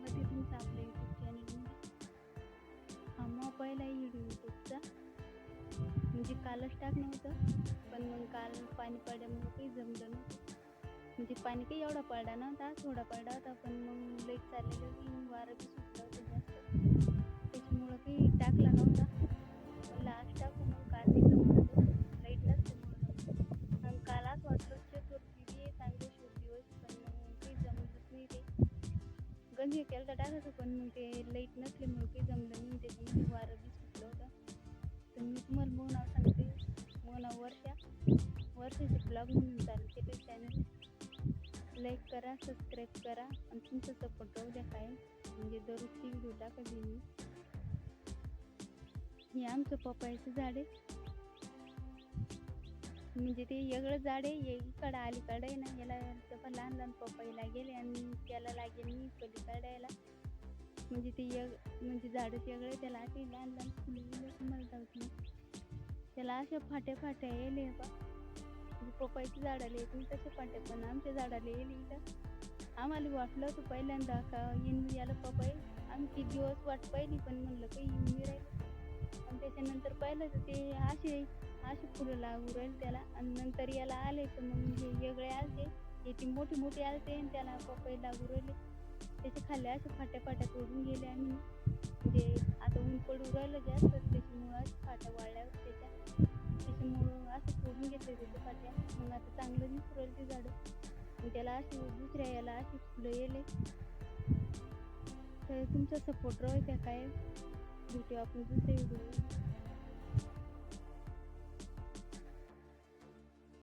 स्वागत आहे तुमचं आपल्या यूट्यूब चॅनलमध्ये हा मोबाईल आहे यूट्यूबचा म्हणजे कालच टाकलं होतं पण मग काल पाणी पडल्यामुळं काही जमलं नव्हतं. म्हणजे पाणी काही एवढा पडला नव्हता थोडा पडला होता पण मग लेट चाललेलं की वारं बी गंज हे केलं तर टाकायचं पण मग ते लाइट नसल्यामुळे काही जमलं नाही. त्याच्यामध्ये वारं बी सुटलं होतं. तर मी तुम्हाला मग सांगते. मग वर्षा वर्षाचे ब्लॉग म्हणून चालते ते चॅनल लाईक करा सबस्क्राईब करा आणि तुमचं सपोर्ट राहू द्या काय म्हणजे दररोजची व्हिडिओ टाकायची मी हे आमचं पपईचं झाड. आहे म्हणजे ते वेगळं झाड आहे इकडं अलीकडं आहे ना याला तेव्हा लहान लहान पपईला गेले आणि त्याला लागेल मी पलीकडे यायला म्हणजे ते यग म्हणजे झाडच वेगळं त्याला असे लहान लहान फुलं बिलं तुम्हाला त्याला अशा फाट्या फाट्या येले बा. म्हणजे पपईच्या झाडाला येतील तसे फाट्या पण आमच्या झाडाला येईल इथं. आम्हाला वाटलं होतं पहिल्यांदा का येईन याला पपई. आम्ही किती दिवस वाट पाहिली पण म्हणलं काही येऊन राहिलं आणि त्याच्यानंतर पाहिलं तर ते असे अशी फुलं लागू राहील त्याला. आणि नंतर याला आले तर मग हे वेगळे आलते. याची मोठी मोठी आलते आणि त्याला पपई लागू राहिले. त्याच्या खाल्ले असे फाट्या फाट्या तोडून गेले आणि म्हणजे आता ऊन पडू राहिलं जास्त त्याच्यामुळं असे फाट्या वाळल्या त्याच्या त्याच्यामुळं असं तोडून घेतले त्याच्या फाट्या. मग आता चांगलं दिसू राहील ते झाडं. मग त्याला अशी दुसऱ्या याला अशी फुलं येले. तर तुमचा सपोर्ट राहू त्या काय भेटू आपण दुसऱ्या व्हिडिओ